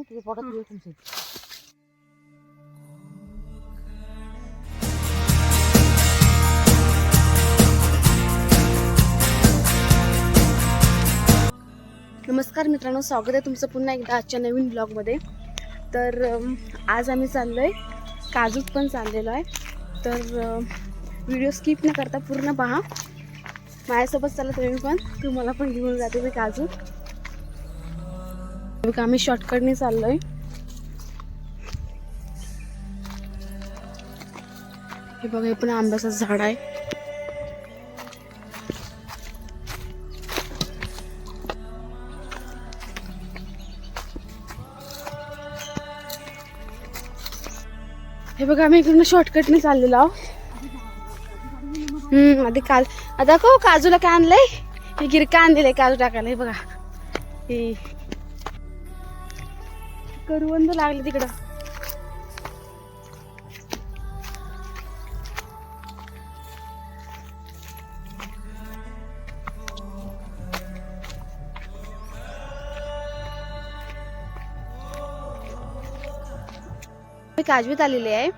तुझ्या पोटात तुझ्या तुमचे नमस्कार मित्रांनो स्वागत आहे तुमचं पुन्हा एकदा आजच्या नवीन ब्लॉगमध्ये तर आज आम्ही चाललो आहे काजूत पण चाललेलो आहे. तर व्हिडिओ स्किप न करता पूर्ण पहा. माझ्यासोबत चालला तुम्ही पण. तुम्हाला पण घेऊन जाते मी काजू. आम्ही शॉर्टकटने चाललो आहे हे बघा हे पण आंब्याचं झाड आहे. हे बघा आम्ही इकडून शॉर्टकटने चाललेलो आहोत. हम्म आधी काल आता को काजूला काय आणलंय? हे गिरका आणलेलं काजू टाकायला हे बघा. हे करवंद लागले तिकडं. काजवीत आलेले आहे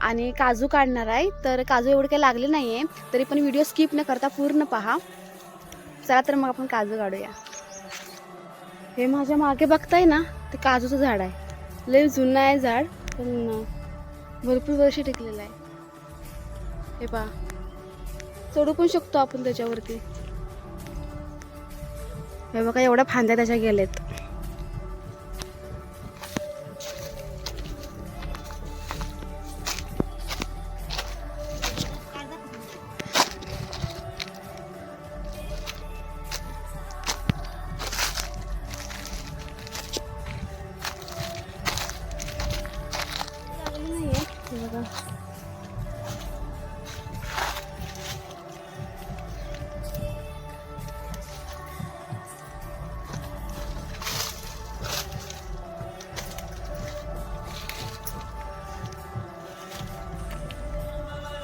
आणि काजू काढणार आहे. तर काजू एवढे काही लागले नाही आहे तरी पण व्हिडिओ स्किप न करता पूर्ण पहा. चला तर मग आपण काजू काढूया. हे माझ्या मागे बघताय ना ते काजूचं झाड आहे. लय जुनं आहे झाड पण भरपूर वर्ष टिकलेलं आहे. हे पहा. चढू पण शकतो आपण त्याच्यावरती. हे बघा एवढ्या फांद्या त्याच्या गेलेत.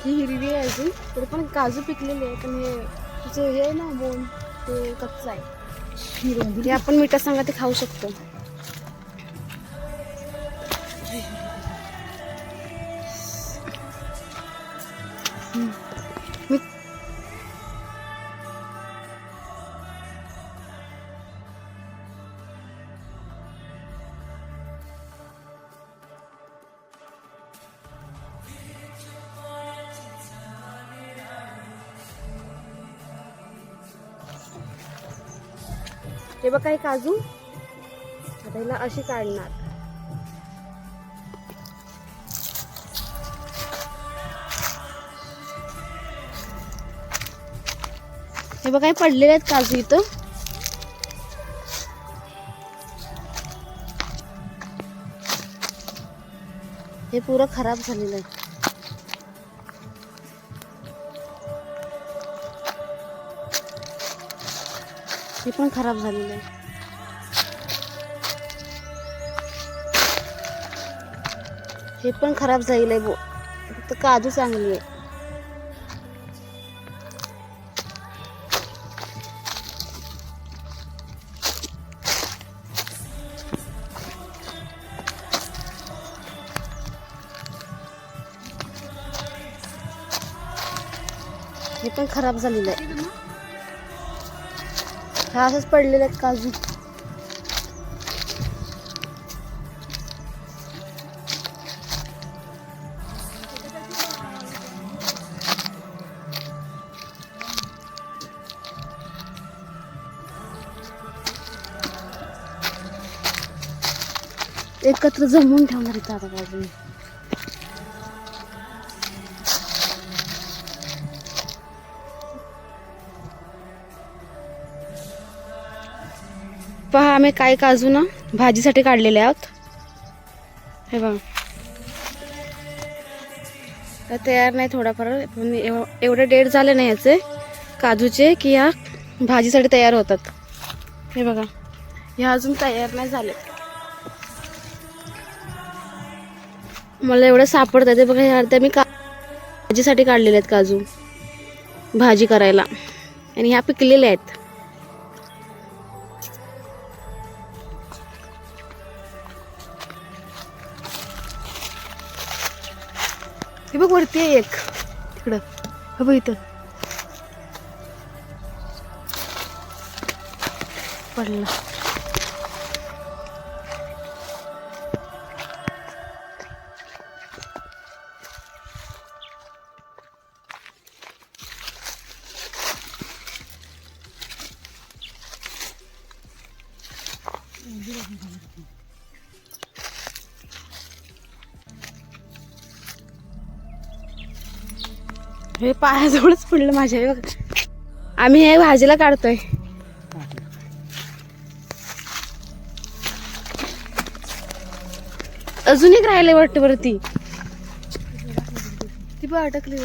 ही हिरवी आहे अजून. तरी पण काजू पिकलेले आहे पण हे तिचं हे आहे ना बोन ते कच्चं आहे. ते आपण मिठा सांगा ते खाऊ शकतो. हे बघा हे काजू. आता हिला अशी काढणार. हे बघा हे पडलेले आहेत काजू इथं. हे पुरं खराब झालेलं आहे. हे पण खराब झालेलं आहे. हे पण खराब झालेलं आहे बो फक्त काजू चांगली आहे. हे पण खराब झालेलं आहे. हा असंच पडलेलं आहे काजू एकत्र जमवून ठेवणार इथं आता काजू आम्ही काय काजू ना भाजीसाठी काढलेले आहोत. हे बघा. तयार नाही थोडाफार पण एव- एवढे डेट झाले नाही याचे. काजूचे की ह्या भाजीसाठी तयार होतात. हे बघा. ह्या अजून तयार नाही झाले. मला एवढं सापडतात ते बघा ह्या अर्ध्या मी का भाजीसाठी काढलेले आहेत काजू. भाजी करायला. आणि ह्या पिकलेल्या आहेत. वरती आहे एक. तिकडं. हवं इथं. पडला. हे पायाजवळच पडलं माझ्या आम्ही हे भाजीला काढतोय. अजून एक राहिले वाटतं वरती ती. पण अटकली.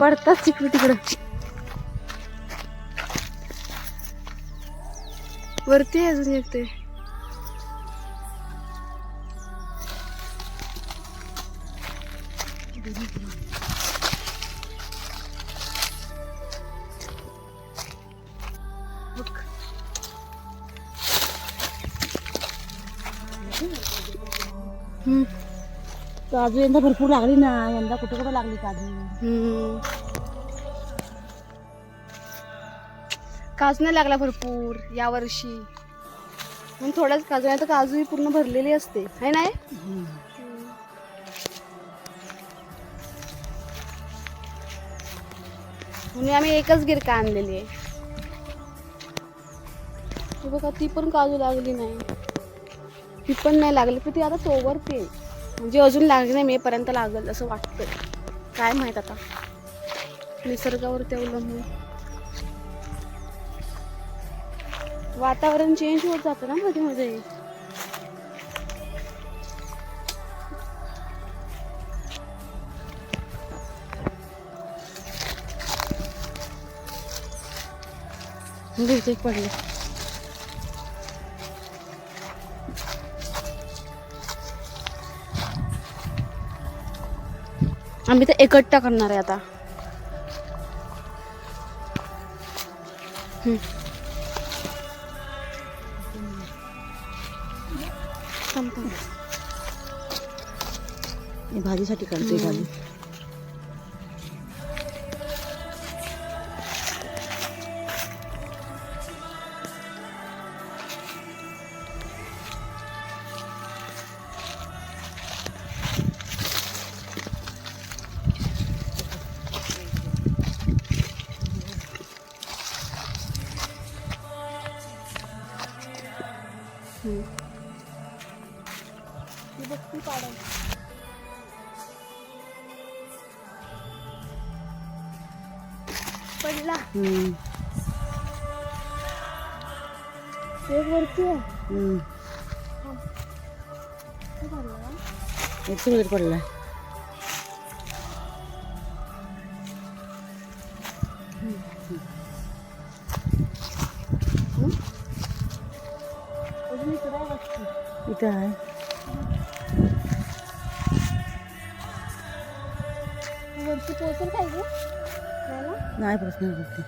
पडतात तिकडे तिकडं. वरती अजून एक ते बघ. हम्म. काजू यंदा भरपूर लागली ना यंदा कुठे कुठे लागली काजू हम्म. काजू नाही लागला भरपूर या वर्षी म्हणून काजू नाही तर काजू ही पूर्ण भरलेली असते. है नाही म्हणून आम्ही एकच गिरका आणलेली आहे. बघा ती पण काजू लागली नाही. ती पण नाही लागली पण ती आता सोबरते म्हणजे अजून लागली नाही मेपर्यंत लागेल लागल असं वाटतं काय माहीत आता? निसर्गावरती अवलंबून. वातावरण चेंज होत जातं ना मध्ये मध्ये. पडले. आम्ही ते एकट्टा करणार आहे आता. भाजीसाठी काढते भाजी. हम्म. ती बघ, ती पाडव. पडला हम्म. एक वरती आहे हम्म. हे पडला. एक सुरत पडला अजून इकडे आहे वाटतं. इथं आहे नाही प्रश्न करते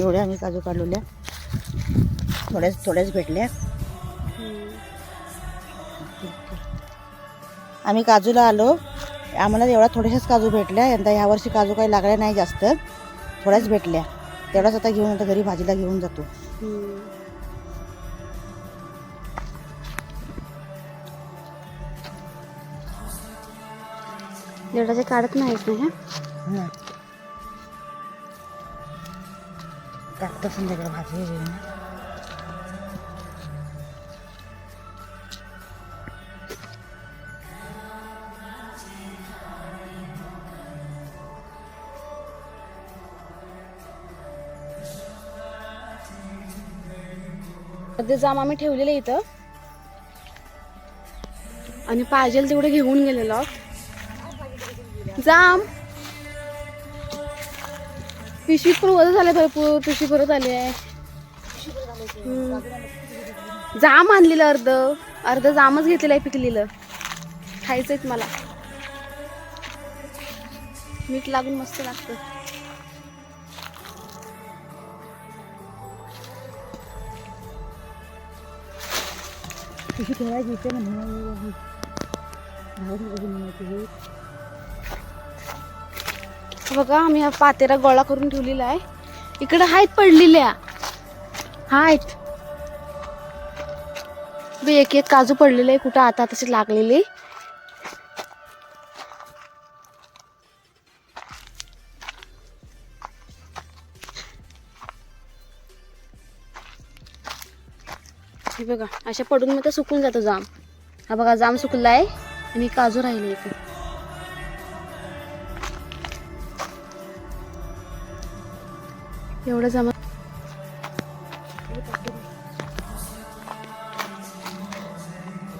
एवढ्या आम्ही काजू काढलेल्या. थोड्याच थोड्याच भेटल्या. आम्ही काजूला आलो. आम्हाला एवढा थोड्याशाच काजू भेटल्या. यंदा ह्यावर्षी काजू काही लागल्या नाही जास्त. थोड्याच भेटल्या. तेवढाच आता घेऊन आता घरी भाजीला घेऊन जातो. देवडाच्या काढत नाहीत ना ह्या. टाकतो संध्याकाळी भाजी ते जाम आम्ही ठेवलेले इथं. आणि पाहिजे तेवढे घेऊन गेलेलो. जाम. पिशवी पण वजन झाले भरपूर. पिशवी परत आली आहे. जाम आणलेलं अर्ध. अर्ध जामच घेतलेलं आहे पिकलेलं. खायचंय मला. मीठ लागून मस्त लागतं. घेते ठेवायची म्हणून. बघा आम्ही हा पातेरा गोळा करून ठेवलेला आहे. इकडे आहेत पडलेल्या. आहेत एक एक काजू पडलेले आहे कुठं आता तसे लागलेले. हे बघा अशा पडून मग ते सुकून जातो जाम. हा बघा जाम सुकला आहे आणि काजू राहिले इथे. एवढं जमा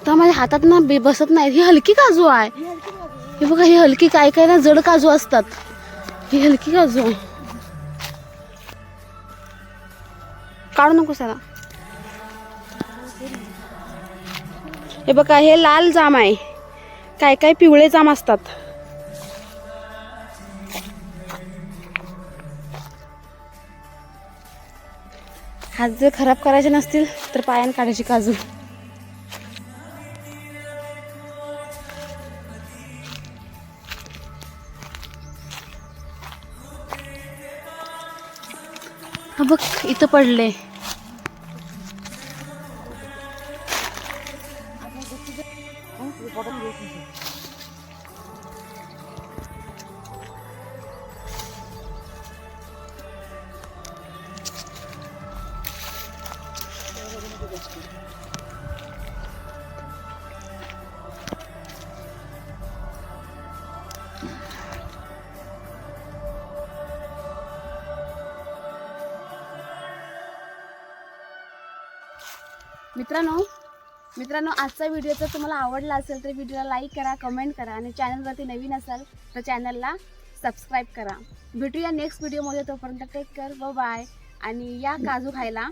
तर माझ्या हातात ना बे बसत नाही ही हलकी काजू आहे. हे बघा ही हलकी काय काय ना जड काजू असतात. ही हलकी काजू आहे. काढू नको सरा हे बघा हे लाल जाम आहे. काय काय पिवळे जाम असतात. हात जर खराब करायचे नसतील तर पायाने काढायची काजू. हा बघ इथं पडले मित्रांनो मित्रांनो आजचा व्हिडिओ जर तुम्हाला आवडला असेल तर व्हिडिओला लाईक करा कमेंट करा आणि चॅनलवरती नवीन असाल तर चॅनलला सबस्क्राईब करा. भेटूया नेक्स्ट व्हिडिओमध्ये तोपर्यंत टेक केअर बाय आणि या काजू खायला.